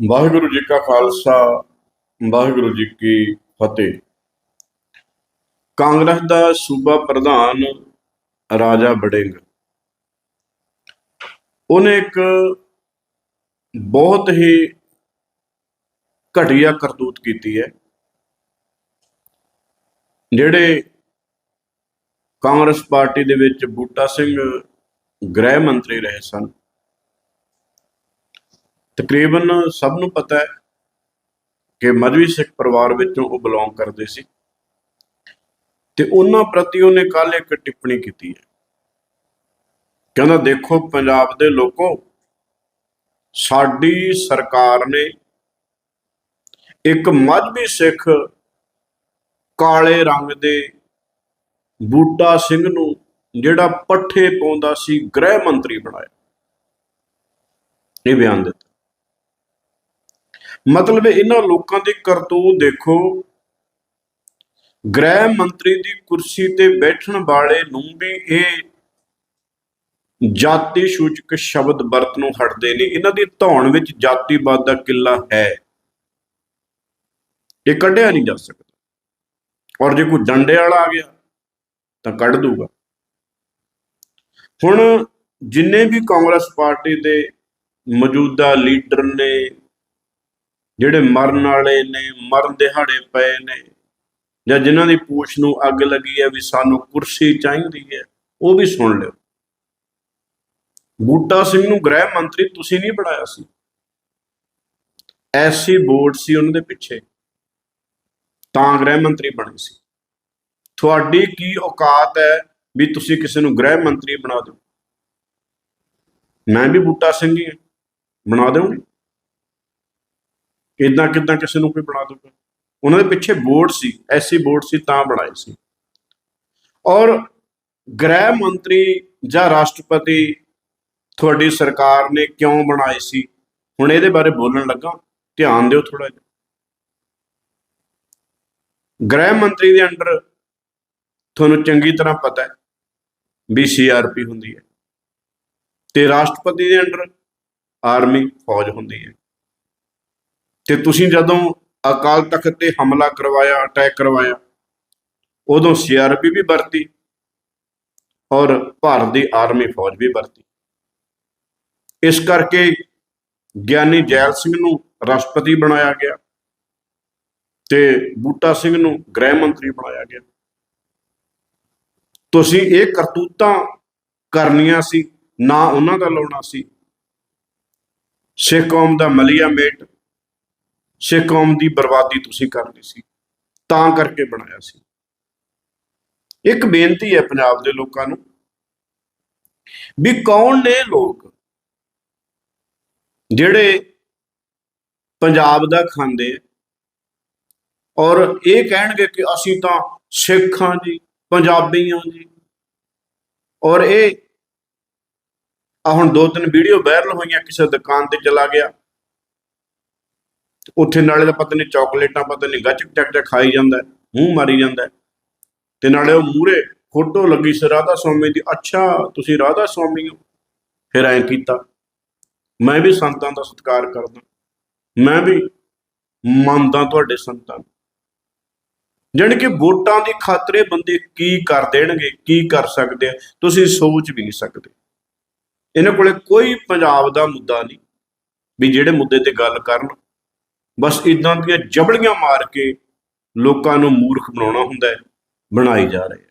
ਵਾਹਿਗੁਰੂ ਜੀ ਕਾ ਖਾਲਸਾ, ਵਾਹਿਗੁਰੂ ਜੀ ਕੀ ਫਤਿਹ। ਕਾਂਗਰਸ ਦਾ ਸੂਬਾ ਪ੍ਰਧਾਨ ਰਾਜਾ ਬੜਿੰਗ ਉਹਨੇ ਇੱਕ ਬਹੁਤ ਹੀ ਘਟੀਆ ਕਰਤੂਤ ਕੀਤੀ ਹੈ, ਜਿਹੜੇ ਕਾਂਗਰਸ ਪਾਰਟੀ ਦੇ ਵਿੱਚ ਬੂਟਾ ਸਿੰਘ ਗ੍ਰਹਿ ਮੰਤਰੀ ਰਹੇ ਸਨ। ਤਕਰੀਬਨ ਸਭ ਨੂੰ ਪਤਾ ਹੈ ਕਿ ਮਜਵੀ ਸਿੱਖ ਪਰਿਵਾਰ ਵਿੱਚੋਂ ਉਹ ਬਿਲੋਂਗ ਕਰਦੇ ਸੀ ਤੇ ਉਹਨਾਂ ਪ੍ਰਤੀ ਉਹਨੇ ਕੱਲ ਇੱਕ ਟਿੱਪਣੀ ਕੀਤੀ ਹੈ। ਕਹਿੰਦਾ, ਦੇਖੋ, ਪੰਜਾਬ ਦੇ ਲੋਕੋ, ਸਾਡੀ ਸਰਕਾਰ ਨੇ ਇੱਕ ਮਜਬੀ ਸਿੱਖ ਕਾਲੇ ਰੰਗ ਦੇ ਬੂਟਾ ਸਿੰਘ ਨੂੰ ਜਿਹੜਾ ਪੱਠੇ ਪਾਉਂਦਾ ਸੀ, ਗ੍ਰਹਿ ਮੰਤਰੀ ਬਣਾਇਆ। ਇਹ ਬਿਆਨ ਦਿੱਤਾ। ਮਤਲਬ ਇਹਨਾਂ ਲੋਕਾਂ ਦੀ ਕਰਤੂਤ ਦੇਖੋ। ਗ੍ਰਹਿ ਮੰਤਰੀ ਦੀ ਕੁਰਸੀ ਤੇ ਬੈਠਣ ਵਾਲੇ ਨੂੰ ਵੀ ਇਹ ਜਾਤੀ ਸੂਚਕ ਸ਼ਬਦ ਵਰਤ ਨੂੰ ਹਟਦੇ ਨੇ। ਇਹਨਾਂ ਦੀ ਧੌਣ ਵਿੱਚ ਜਾਤੀਵਾਦ ਦਾ ਕਿੱਲਾ ਹੈ। ਇਹ ਕੱਢਿਆ ਨਹੀਂ ਜਾ ਸਕਦਾ। ਔਰ ਜੇ ਕੋਈ ਡੰਡੇ ਵਾਲਾ ਆ ਗਿਆ, ਤਾਂ ਕੱਢ ਦੂਗਾ। ਹੁਣ ਜਿੰਨੇ ਵੀ ਕਾਂਗਰਸ ਪਾਰਟੀ ਦੇ ਮੌਜੂਦਾ ਲੀਡਰ ਨੇ ਜਿਹੜੇ ਮਰਨ ਵਾਲੇ ਨੇ, ਮਰਨ ਦਿਹਾੜੇ ਪਏ ਨੇ, ਜਾਂ ਜਿਨ੍ਹਾਂ ਦੀ ਪੂਛ ਨੂੰ ਅੱਗ ਲੱਗੀ ਹੈ ਵੀ ਸਾਨੂੰ ਕੁਰਸੀ ਚਾਹੀਦੀ ਹੈ, ਉਹ ਵੀ ਸੁਣ ਲਿਓ। ਬੂਟਾ ਸਿੰਘ ਨੂੰ ਗ੍ਰਹਿ ਮੰਤਰੀ ਤੁਸੀਂ ਨਹੀਂ ਬਣਾਇਆ ਸੀ। ਐਸੀ ਬੋਰਡ ਸੀ ਉਹਨਾਂ ਦੇ ਪਿੱਛੇ। ਤਾਂ ਗ੍ਰਹਿ ਮੰਤਰੀ ਬਣੇ ਸੀ। ਤੁਹਾਡੀ ਕੀ ਔਕਾਤ ਹੈ ਵੀ ਤੁਸੀਂ ਕਿਸੇ ਨੂੰ ਗ੍ਰਹਿ ਮੰਤਰੀ ਬਣਾ ਦਿਓ? ਮੈਂ ਵੀ ਬੂਟਾ ਸਿੰਘ ਹੀ ਹਾਂ। ਬਣਾ ਦਿਓਗੇ? ਇਦਾਂ ਕਿਦਾਂ ਕਿਸੇ ਨੂੰ ਕੋਈ ਬਣਾ ਦੂਗਾ ਉਹਨਾਂ ਦੇ ਪਿੱਛੇ ਬੋਰਡ ਸੀ ਐਸੀ ਬੋਰਡ ਸੀ, ਤਾਂ ਬਣਾਏ ਸੀ। ਔਰ ਗ੍ਰਹਿ ਮੰਤਰੀ ਜਾਂ ਰਾਸ਼ਟਰਪਤੀ ਤੁਹਾਡੀ ਸਰਕਾਰ ਨੇ ਕਿਉਂ ਬਣਾਏ ਸੀ? ਹੁਣ ਇਹਦੇ ਬਾਰੇ ਬੋਲਣ ਲੱਗਾ। ਧਿਆਨ ਦਿਓ ਥੋੜਾ ਜਿਹਾ। ਗ੍ਰਹਿ ਮੰਤਰੀ ਦੇ ਅੰਡਰ ਤੁਹਾਨੂੰ ਚੰਗੀ ਤਰ੍ਹਾਂ ਪਤਾ ਹੈ ਵੀ ਸੀਆਰਪੀ ਹੁੰਦੀ ਹੈ। ਤੇ ਰਾਸ਼ਟਰਪਤੀ ਦੇ ਅੰਡਰ ਆਰਮੀ ਫੌਜ ਹੁੰਦੀ ਹੈ। ਤੇ ਤੁਸੀਂ ਜਦੋਂ ਅਕਾਲ ਤਖਤ ਤੇ ਹਮਲਾ ਕਰਵਾਇਆ, ਅਟੈਕ ਕਰਵਾਇਆ, ਉਦੋਂ ਸੀਆਰਪੀ ਵੀ ਵਰਤੀ ਔਰ ਭਾਰਤ ਦੀ ਆਰਮੀ ਫੌਜ ਵੀ ਵਰਤੀ। ਇਸ ਕਰਕੇ ਗਿਆਨੀ ਜੈਲ ਸਿੰਘ ਨੂੰ ਰਾਸ਼ਟਰਪਤੀ ਬਣਾਇਆ ਗਿਆ ਤੇ ਬੂਟਾ ਸਿੰਘ ਨੂੰ ਗ੍ਰਹਿ ਮੰਤਰੀ ਬਣਾਇਆ ਗਿਆ। ਤੁਸੀਂ ਇਹ ਕਰਤੂਤਾਂ ਕਰਨੀਆਂ ਸੀ, ਨਾ ਉਹਨਾਂ ਦਾ ਲਾਉਣਾ ਸੀ। ਸਿੱਖ ਕੌਮ ਦਾ ਮਲੀਆ ਮੇਟ ਸਿੱਖ ਕੌਮ ਦੀ ਬਰਬਾਦੀ ਤੁਸੀਂ ਕਰ ਲਈ ਸੀ, ਤਾਂ ਕਰਕੇ ਬਣਾਇਆ ਸੀ। ਇੱਕ ਬੇਨਤੀ ਹੈ ਪੰਜਾਬ ਦੇ ਲੋਕਾਂ ਨੂੰ ਵੀ ਕੌਣ ਨੇ ਲੋਕ ਜਿਹੜੇ ਪੰਜਾਬ ਦਾ ਖਾਂਦੇ ਆ ਔਰ ਇਹ ਕਹਿਣਗੇ ਕਿ ਅਸੀਂ ਤਾਂ ਸਿੱਖਾਂ ਜੀ ਪੰਜਾਬੀ ਹਾਂ ਜੀ। ਔਰ ਇਹ ਆ ਹੁਣ ਦੋ ਤਿੰਨ ਵੀਡੀਓ ਵਾਇਰਲ ਹੋਈਆਂ, ਕਿਸੇ ਦੁਕਾਨ ਤੇ ਚਲਾ ਗਿਆ। ਉੱਥੇ ਨਾਲੇ ਦਾ ਪਤਾ ਨਹੀਂ ਚਾਕਲੇਟਾਂ ਪਤਾ ਨਹੀਂ ਗੱਚਕ ਚੱਕ ਚੱਕ ਖਾਈ ਜਾਂਦਾ ਮੂੰਹ ਮਾਰੀ ਜਾਂਦਾ ਤੇ ਨਾਲੇ ਉਹ ਮੂਰੇ ਫੋਟੋ ਲੱਗੀ ਸੀ ਰਾਧਾ ਸਵਾਮੀ ਦੀ, ਅੱਛਾ ਤੁਸੀਂ ਰਾਧਾ ਸਵਾਮੀ ਹੋ। ਫਿਰ ਐਂ ਕੀਤਾ। ਮੈਂ ਵੀ ਸੰਤਾਂ ਦਾ ਸਤਿਕਾਰ ਕਰਦਾ। ਮੈਂ ਵੀ ਮੰਨਦਾ ਤੁਹਾਡੇ ਸੰਤਾਂ ਨੂੰ। ਜਾਣੀ ਕਿ ਵੋਟਾਂ ਦੀ ਖਾਤਰੇ ਬੰਦੇ ਕੀ ਕਰ ਦੇਣਗੇ, ਕੀ ਕਰ ਸਕਦੇ ਆ, ਤੁਸੀਂ ਸੋਚ ਵੀ ਨਹੀਂ ਸਕਦੇ। ਇਹਨਾਂ ਕੋਲੇ ਕੋਈ ਪੰਜਾਬ ਦਾ ਮੁੱਦਾ ਨਹੀਂ ਵੀ ਜਿਹੜੇ ਮੁੱਦੇ ਤੇ ਗੱਲ ਕਰਨ। ਬਸ ਇਦਾਂ ਦੀਆਂ ਜਬਲੀਆਂ ਮਾਰ ਕੇ ਲੋਕਾਂ ਨੂੰ ਮੂਰਖ ਬਣਾਉਣਾ ਹੁੰਦਾ ਹੈ, ਬਣਾਈ ਜਾ ਰਹੇ ਹੈ।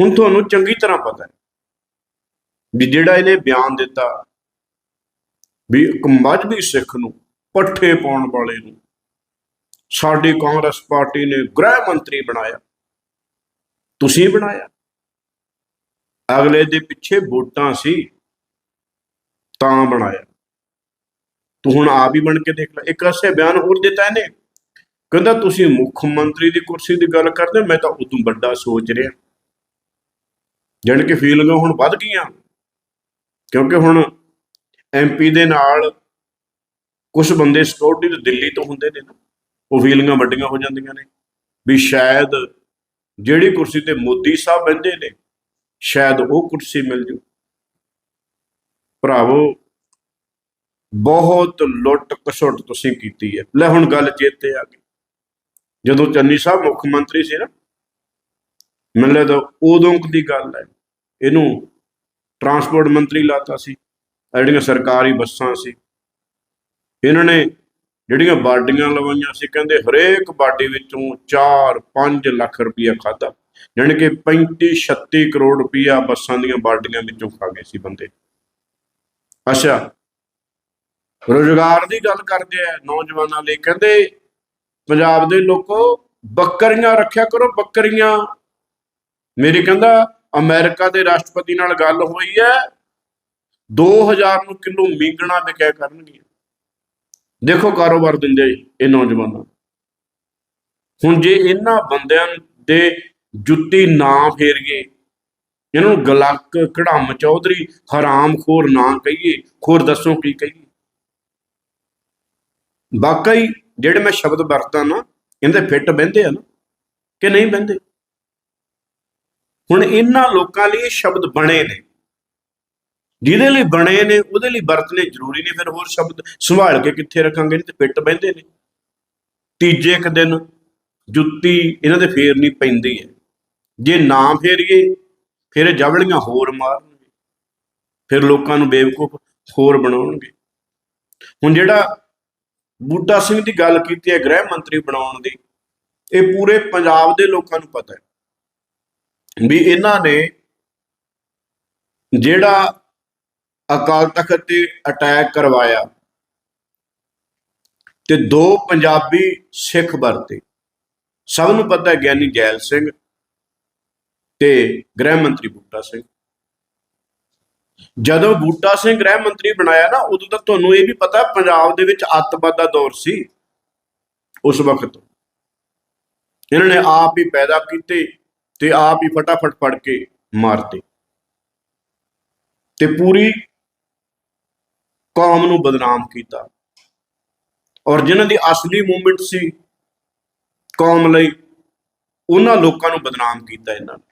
ਹੁਣ ਤੁਹਾਨੂੰ ਚੰਗੀ ਤਰ੍ਹਾਂ ਪਤਾ ਹੈ ਵੀ ਜਿਹੜਾ ਇਹਨੇ ਬਿਆਨ ਦਿੱਤਾ ਵੀ ਇੱਕ ਮਜਬੀ ਸਿੱਖ ਨੂੰ ਪੱਠੇ ਪਾਉਣ ਵਾਲੇ ਨੂੰ ਸਾਡੀ ਕਾਂਗਰਸ ਪਾਰਟੀ ਨੇ ਗ੍ਰਹਿ ਮੰਤਰੀ ਬਣਾਇਆ, ਤੁਸੀਂ ਬਣਾਇਆ। ਅਗਲੇ ਦੇ ਪਿੱਛੇ ਵੋਟਾਂ ਸੀ, ਤਾਂ ਬਣਾਇਆ। ਤੂੰ ਹੁਣ ਆਪ ਹੀ ਬਣ ਕੇ ਦੇਖ ਲੈ। ਇੱਕ ਅਸੇ ਬਿਆਨ ਹੋਰ ਦਿੱਤਾ ਇਹਨੇ ਕਹਿੰਦਾ ਤੁਸੀਂ ਮੁੱਖ ਮੰਤਰੀ ਦੀ ਕੁਰਸੀ ਦੀ ਗੱਲ ਕਰਦੇ ਹੋ, ਮੈਂ ਤਾਂ ਉਦੋਂ ਵੱਡਾ ਸੋਚ ਰਿਹਾ। ਜਾਣੀ ਕਿ ਫੀਲਿੰਗਾਂ ਹੁਣ ਵੱਧ ਗਈਆਂ। ਕਿਉਂਕਿ ਹੁਣ ਐਮਪੀ ਦੇ ਨਾਲ ਕੁਝ ਬੰਦੇ ਸਿਕਿਉਰਿਟੀ ਤੇ ਦਿੱਲੀ ਤੋਂ ਹੁੰਦੇ ਨੇ। ਉਹ ਫੀਲਿੰਗਾਂ ਵੱਡੀਆਂ ਹੋ ਜਾਂਦੀਆਂ ਨੇ। ਵੀ ਸ਼ਾਇਦ ਜਿਹੜੀ ਕੁਰਸੀ ਤੇ ਮੋਦੀ ਸਾਹਿਬ ਬੈਠੇ ਨੇ ਸ਼ਾਇਦ ਉਹ ਕੁਰਸੀ ਮਿਲ ਜੂ। ਭਰਾਵੋ ਬਹੁਤ ਲੁੱਟ ਕਸੁੱਟ ਤੁਸੀਂ ਕੀਤੀ ਹੈ। ਲੈ ਹੁਣ ਗੱਲ ਚੇਤੇ ਆ ਗਈ। ਜਦੋਂ ਚੰਨੀ ਸਾਹਿਬ ਮੁੱਖ ਮੰਤਰੀ ਸੀ ਨਾ ਮੈਨੂੰ ਲੱਗਦਾ ਉਦੋਂ ਦੀ ਗੱਲ ਹੈ। ਇਹਨੂੰ ਟਰਾਂਸਪੋਰਟ ਮੰਤਰੀ ਲਾਤਾ ਸੀ ਜਿਹੜੀਆਂ ਸਰਕਾਰੀ ਬੱਸਾਂ ਸੀ, ਇਹਨਾਂ ਨੇ ਜਿਹੜੀਆਂ ਬਾਡੀਆਂ ਲਵਾਈਆਂ ਸੀ, ਕਹਿੰਦੇ ਹਰੇਕ ਬਾਡੀ ਵਿੱਚੋਂ 4-5 ਲੱਖ ਰੁਪਇਆ ਖਾਦਾ ਜਾਣੀ ਕਿ 35-36 ਕਰੋੜ ਰੁਪਇਆ ਬੱਸਾਂ ਦੀਆਂ ਬਾਡੀਆਂ ਵਿੱਚੋਂ ਖਾ ਗਏ ਸੀ ਬੰਦੇ। ਅੱਛਾ ਰੋਜ਼ਗਾਰ ਦੀ ਗੱਲ ਕਰਦੇ ਆ, ਨੌਜਵਾਨਾਂ ਲਈ ਕਹਿੰਦੇ, ਪੰਜਾਬ ਦੇ ਲੋਕੋ ਬੱਕਰੀਆਂ ਰੱਖਿਆ ਕਰੋ, ਬੱਕਰੀਆਂ। ਮੇਰੀ ਕਹਿੰਦਾ, ਅਮਰੀਕਾ ਦੇ ਰਾਸ਼ਟਰਪਤੀ ਨਾਲ ਗੱਲ ਹੋਈ ਹੈ 2000 ਨੂੰ ਕਿਲੋ ਮੀਂਗਣਾ ਵਿਕਿਆ ਕਰਨਗੇ ਦੇਖੋ ਕਾਰੋਬਾਰ ਦਿੰਦੇ ਇਹ ਨੌਜਵਾਨਾਂ। ਹੁਣ ਜੇ ਇਹਨਾਂ ਬੰਦਿਆਂ ਦੇ ਜੁੱਤੀ ਨਾ ਫੇਰੀਏ, ਇਹਨਾਂ ਨੂੰ ਗਲਕ ਕਢਮ ਚੌਧਰੀ, ਹਰਾਮਖੋਰ ਨਾ ਕਹੀਏ ਖੋਰ ਦੱਸੋ ਕੀ ਕਹੀਏ? ਵਾਕਈ ਜਿਹੜੇ ਮੈਂ ਸ਼ਬਦ ਵਰਤਾਂ ਨਾ, ਇਹਦੇ ਫਿੱਟ ਬਹਿੰਦੇ ਆ ਨਾ, ਕਿ ਨਹੀਂ ਬਹਿੰਦੇ? ਹੁਣ ਇਹਨਾਂ ਲੋਕਾਂ ਲਈ ਇਹ ਸ਼ਬਦ ਬਣੇ ਨੇ। ਜਿਹਦੇ ਲਈ ਬਣੇ ਨੇ, ਉਹਦੇ ਲਈ ਵਰਤਨੇ ਜ਼ਰੂਰੀ ਨੇ, ਫਿਰ ਹੋਰ ਸ਼ਬਦ ਸੰਭਾਲ ਕੇ ਕਿੱਥੇ ਰੱਖਾਂਗੇ? ਨਹੀਂ ਤੇ ਫਿੱਟ ਬਹਿੰਦੇ ਨੇ। ਤੀਜੇ ਇੱਕ ਦਿਨ ਜੁੱਤੀ ਇਹਨਾਂ ਦੇ ਫੇਰਨੀ ਪੈਂਦੀ ਹੈ। ਜੇ ਨਾ ਫੇਰੀਏ, ਫਿਰ ਇਹ ਜਵਲੀਆਂ ਹੋਰ ਮਾਰਨਗੇ। ਫਿਰ ਲੋਕਾਂ ਨੂੰ ਬੇਵਕੂਫ ਹੋਰ ਬਣਾਉਣਗੇ। ਹੁਣ ਜਿਹੜਾ ਬੂਟਾ ਸਿੰਘ ਦੀ ਗੱਲ ਕੀਤੀ ਹੈ ਗ੍ਰਹਿ ਮੰਤਰੀ ਬਣਾਉਣ ਦੀ, ਇਹ ਪੂਰੇ ਪੰਜਾਬ ਦੇ ਲੋਕਾਂ ਨੂੰ ਪਤਾ ਹੈ ਵੀ ਇਹਨਾਂ ਨੇ ਜਿਹੜਾ ਅਕਾਲ ਤਖਤ ਤੇ ਅਟੈਕ ਕਰਵਾਇਆ ਤੇ ਦੋ ਪੰਜਾਬੀ ਸਿੱਖ ਵਰਤੇ, ਸਭ ਨੂੰ ਪਤਾ ਹੈ ਗਿਆਨੀ ਜੈਲ ਸਿੰਘ ਤੇ ਗ੍ਰਹਿ ਮੰਤਰੀ ਬੂਟਾ ਸਿੰਘ। ਜਦੋਂ ਬੂਟਾ ਸਿੰਘ ਗ੍ਰਹਿ ਮੰਤਰੀ ਬਣਾਇਆ ਨਾ, ਉਦੋਂ ਤੱਕ ਤੁਹਾਨੂੰ ਇਹ ਵੀ ਪਤਾ ਪੰਜਾਬ ਦੇ ਵਿੱਚ ਅੱਤਵਾਦ ਦਾ ਦੌਰ ਸੀ, ਉਸ ਵਕਤ। ਇਹਨਾਂ ਨੇ ਆਪ ਹੀ ਪੈਦਾ ਕੀਤੇ ਤੇ ਆਪ ਹੀ ਫਟਾਫਟ ਫੜ ਕੇ ਮਾਰਤੇ। ਤੇ ਪੂਰੀ ਕੌਮ ਨੂੰ ਬਦਨਾਮ ਕੀਤਾ। ਔਰ ਜਿਨ੍ਹਾਂ ਦੀ ਅਸਲੀ ਮੂਵਮੈਂਟ ਸੀ ਕੌਮ ਲਈ, ਉਹਨਾਂ ਲੋਕਾਂ ਨੂੰ ਬਦਨਾਮ ਕੀਤਾ ਇਹਨਾਂ ਨੇ।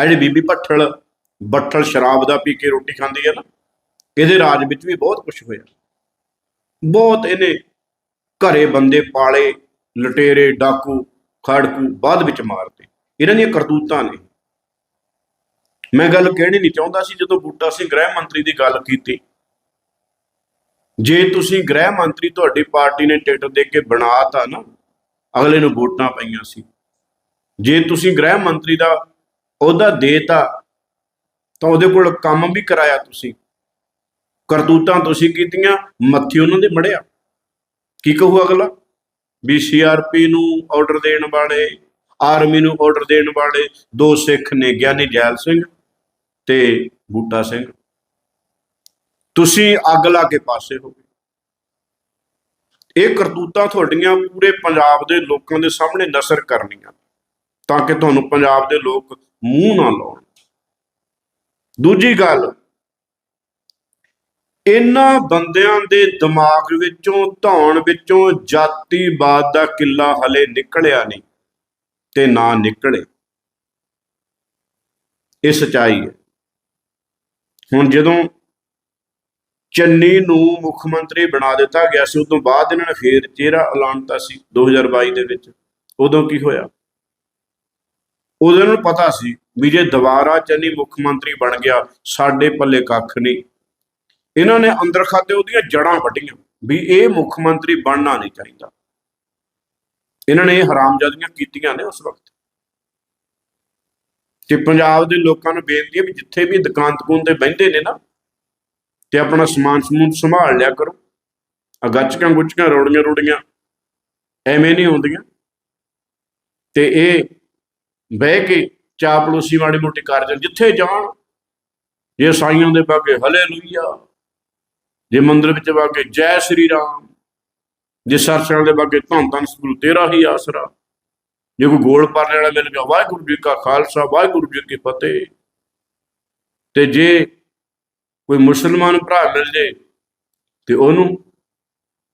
ਆ ਜਿਹੜੀ ਬੀਬੀ ਭੱਠਲ ਬੱਠਲ ਸ਼ਰਾਬ ਦਾ ਪੀ ਕੇ ਰੋਟੀ ਖਾਂਦੀ ਹੈ ਨਾ, ਇਹਦੇ ਰਾਜ ਵਿੱਚ ਵੀ ਬਹੁਤ ਕੁਝ ਹੋਇਆ। ਬਹੁਤ ਇਹਨੇ ਘਰੇ ਬੰਦੇ ਪਾਲੇ, ਲਟੇਰੇ, ਡਾਕੂ, ਖੜਕੂ, ਬਾਅਦ ਵਿੱਚ ਮਾਰਦੇ ਇਹਨਾਂ ਦੀਆਂ ਕਰਤੂਤਾਂ ਨੇ। ਮੈਂ ਗੱਲ ਕਹਿਣੀ ਨਹੀਂ ਚਾਹੁੰਦਾ ਸੀ, ਜਦੋਂ ਬੂਟਾ ਸਿੰਘ ਗ੍ਰਹਿ ਮੰਤਰੀ ਦੀ ਗੱਲ ਕੀਤੀ। ਜੇ ਤੁਸੀਂ ਗ੍ਰਹਿ ਮੰਤਰੀ ਤੁਹਾਡੀ ਪਾਰਟੀ ਨੇ ਟਿਕਟ ਦੇ ਕੇ ਬਣਾਤਾ ਨਾ, ਅਗਲੇ ਨੂੰ ਵੋਟਾਂ ਪਈਆਂ ਸੀ। ਜੇ ਤੁਸੀਂ ਗ੍ਰਹਿ ਮੰਤਰੀ ਦਾ ਅਹੁਦਾ ਦੇਤਾ ਤਾਂ ਉਹਦੇ ਕੋਲ ਕੰਮ ਵੀ ਕਰਾਇਆ ਤੁਸੀਂ। ਕਰਤੂਤਾਂ ਤੁਸੀਂ ਕੀਤੀਆਂ, ਮੱਥੇ ਉਹਨਾਂ ਦੇ ਮੜਿਆ। ਕੀ ਕਹੂ ਅਗਲਾ? ਵੀ ਸੀਆਰਪੀ ਨੂੰ ਆਰਡਰ ਦੇਣ ਵਾਲੇ ਆਰਮੀ ਨੂੰ ਆਰਡਰ ਦੇਣ ਵਾਲੇ ਦੋ ਸਿੱਖ ਨੇ, ਗਿਆਨੀ ਜੈਲ ਸਿੰਘ ਤੇ ਬੂਟਾ ਸਿੰਘ। ਤੁਸੀਂ ਅੱਗ ਲਾ ਕੇ ਪਾਸੇ ਹੋ ਗਏ। ਇਹ ਕਰਤੂਤਾਂ ਤੁਹਾਡੀਆਂ ਪੂਰੇ ਪੰਜਾਬ ਦੇ ਲੋਕਾਂ ਦੇ ਸਾਹਮਣੇ ਨਸਰ ਕਰਨੀਆਂ ਤਾਂ ਕਿ ਤੁਹਾਨੂੰ ਪੰਜਾਬ ਦੇ ਲੋਕ ਮੂੰਹ ਨਾ ਲਾਉਣ। ਦੂਜੀ ਗੱਲ, ਇਹਨਾਂ ਬੰਦਿਆਂ ਦੇ ਦਿਮਾਗ ਵਿੱਚੋਂ, ਧੌਣ ਵਿੱਚੋਂ ਜਾਤੀਵਾਦ ਦਾ ਕਿੱਲਾ ਹਲੇ ਨਿਕਲਿਆ ਨਹੀਂ ਤੇ ਨਾ ਨਿਕਲੇ। ਇਹ ਸਚਾਈ ਹੈ। ਹੁਣ ਜਦੋਂ ਚੰਨੀ ਨੂੰ ਮੁੱਖ ਮੰਤਰੀ ਬਣਾ ਦਿੱਤਾ ਗਿਆ ਸੀ ਉਸ ਤੋਂ ਬਾਅਦ ਇਹਨਾਂ ਨੇ ਫੇਰ ਚਿਹਰਾ ਐਲਾਨਤਾ ਸੀ 2022 ਦੇ ਵਿੱਚ। ਉਦੋਂ ਕੀ ਹੋਇਆ? ਉਹਦੇ ਇਹਨਾਂ ਨੂੰ ਪਤਾ ਸੀ ਵੀ ਜੇ ਦੁਬਾਰਾ ਚੰਨੀ ਮੁੱਖ ਮੰਤਰੀ ਬਣ ਗਿਆ, ਸਾਡੇ ਪੱਲੇ ਕੱਖ ਨਹੀਂ। ਇਹਨਾਂ ਨੇ ਅੰਦਰ ਖਾਤੇ ਉਹਦੀਆਂ ਜੜਾਂ ਵੱਢੀਆਂ ਵੀ ਇਹ ਮੁੱਖ ਮੰਤਰੀ ਬਣਨਾ ਨਹੀਂ ਚਾਹੀਦਾ। ਇਹਨਾਂ ਨੇ ਇਹ ਹਰਾਮਜ਼ਾਦੀਆਂ ਕੀਤੀਆਂ ਨੇ ਉਸ ਵਕਤ। ਤੇ ਪੰਜਾਬ ਦੇ ਲੋਕਾਂ ਨੂੰ ਬੇਨਤੀ ਹੈ ਵੀ ਜਿੱਥੇ ਵੀ ਦੁਕਾਨ ਤਕੂਨ ਤੇ ਬਹਿੰਦੇ ਨੇ ਨਾ, ਤੇ ਆਪਣਾ ਸਮਾਨ ਸਮੂਨ ਸੰਭਾਲ ਲਿਆ ਕਰੋ। ਆ ਗੱਚਕਾਂ ਗੁੱਚਕਾਂ ਰੋੜੀਆਂ ਰੋੜੀਆਂ ਐਵੇਂ ਨਹੀਂ ਹੁੰਦੀਆਂ। ਤੇ ਇਹ ਬਹਿ ਕੇ ਚਾਪਲੂਸੀ ਮਾੜੀ ਮੋਟੀ ਕਰ ਜਾਣ, ਜਿੱਥੇ ਜਾਣ, ਜੇ ਸਾਈਆਂ ਦੇ ਬਾਗੇ ਹਲੇਲੂਇਆ, ਜੇ ਮੰਦਰ ਵਿੱਚ ਬਾਗੇ ਜੈ ਸ੍ਰੀ ਰਾਮ, ਜੇ ਸਰਸਰਾਂ ਦੇ ਬਾਗੇ ਧੰਨ ਧੰਨ ਸਤਿਗੁਰੂ, ਤੇਰਾ ਹੀ ਆਸਰਾ। ਜੇ ਕੋਈ ਗੋਲ ਪਰਨੇ ਵਾਲਾ ਮਿਲ ਗਿਆ ਵਾਹਿਗੁਰੂ ਜੀ ਕਾ ਖਾਲਸਾ, ਵਾਹਿਗੁਰੂ ਜੀ ਕੀ ਫਤਿਹ। ਤੇ ਜੇ ਕੋਈ ਮੁਸਲਮਾਨ ਭਰਾ ਮਿਲ ਜੇ, ਤੇ ਉਹਨੂੰ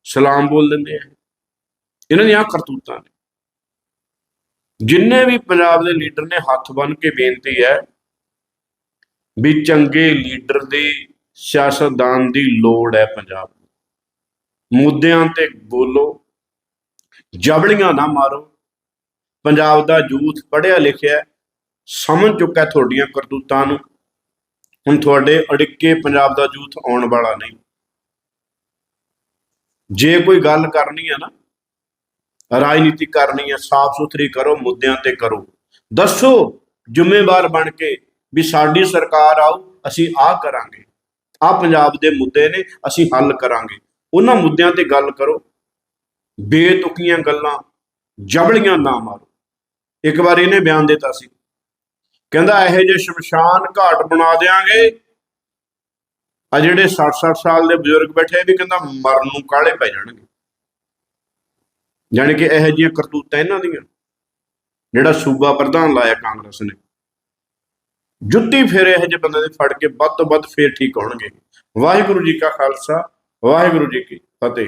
ਸਲਾਮ ਬੋਲ ਦਿੰਦੇ ਆ। ਇਹਨਾਂ ਦੀਆਂ ਕਰਤੂਤਾਂ ਨੇ। ਜਿੰਨੇ ਵੀ ਪੰਜਾਬ ਦੇ ਲੀਡਰ ਨੇ ਹੱਥ ਬੰਨ ਕੇ ਬੇਨਤੀ ਹੈ ਵੀ ਚੰਗੇ ਲੀਡਰ ਦੀ ਸਿਆਸਤਦਾਨ ਦੀ ਲੋੜ ਹੈ ਪੰਜਾਬ ਨੂੰ। ਮੁੱਦਿਆਂ ਤੇ ਬੋਲੋ, ਜਬਲੀਆਂ ਨਾ ਮਾਰੋ। ਪੰਜਾਬ ਦਾ ਯੂਥ ਪੜ੍ਹਿਆ ਲਿਖਿਆ ਸਮਝ ਚੁੱਕਾ ਤੁਹਾਡੀਆਂ ਕਰਤੂਤਾਂ ਨੂੰ। ਹੁਣ ਤੁਹਾਡੇ ਅੜਿੱਕੇ ਪੰਜਾਬ ਦਾ ਯੂਥ ਆਉਣ ਵਾਲਾ ਨਹੀਂ। ਜੇ ਕੋਈ ਗੱਲ ਕਰਨੀ ਹੈ ਨਾ ਰਾਜਨੀਤੀ ਕਰਨੀ ਹੈ ਸਾਫ਼ ਸੁਥਰੀ ਕਰੋ, ਮੁੱਦਿਆਂ ਤੇ ਕਰੋ। ਦੱਸੋ ਜ਼ਿੰਮੇਵਾਰ ਬਣ ਕੇ ਵੀ ਸਾਡੀ ਸਰਕਾਰ ਆਓ ਅਸੀਂ ਆਹ ਕਰਾਂਗੇ। ਆਹ ਪੰਜਾਬ ਦੇ ਮੁੱਦੇ ਨੇ, ਅਸੀਂ ਹੱਲ ਕਰਾਂਗੇ। ਉਹਨਾਂ ਮੁੱਦਿਆਂ ਤੇ ਗੱਲ ਕਰੋ। ਬੇਤੁਕੀਆਂ ਗੱਲਾਂ, ਜਬਲੀਆਂ ਨਾ ਮਾਰੋ। ਇੱਕ ਵਾਰ ਇਹਨੇ ਬਿਆਨ ਦਿੱਤਾ ਸੀ। ਕਹਿੰਦਾ, ਇਹੋ ਜਿਹੇ ਸ਼ਮਸ਼ਾਨ ਘਾਟ ਬਣਾ ਦੇਾਂਗੇ ਆ ਜਿਹੜੇ 60-60 ਸਾਲ ਦੇ ਬਜ਼ੁਰਗ ਬੈਠੇ ਵੀ ਕਹਿੰਦਾ, ਮਰਨ ਨੂੰ ਕਾਲੇ ਪੈ ਜਾਣਗੇ। ਜਾਣੀ ਕਿ ਇਹੋ ਜਿਹੀਆਂ ਕਰਤੂਤਾਂ ਇਹਨਾਂ ਦੀਆਂ, ਜਿਹੜਾ ਸੂਬਾ ਪ੍ਰਧਾਨ ਲਾਇਆ ਕਾਂਗਰਸ ਨੇ। ਜੁੱਤੀ ਫਿਰ ਇਹੋ ਜਿਹੇ ਬੰਦੇ ਦੇ ਫੜ ਕੇ ਵੱਧ ਤੋਂ ਵੱਧ ਫੇਰ ਠੀਕ ਹੋਣਗੇ। ਵਾਹਿਗੁਰੂ ਜੀ ਕਾ ਖਾਲਸਾ, ਵਾਹਿਗੁਰੂ ਜੀ ਕੀ ਫਤਿਹ।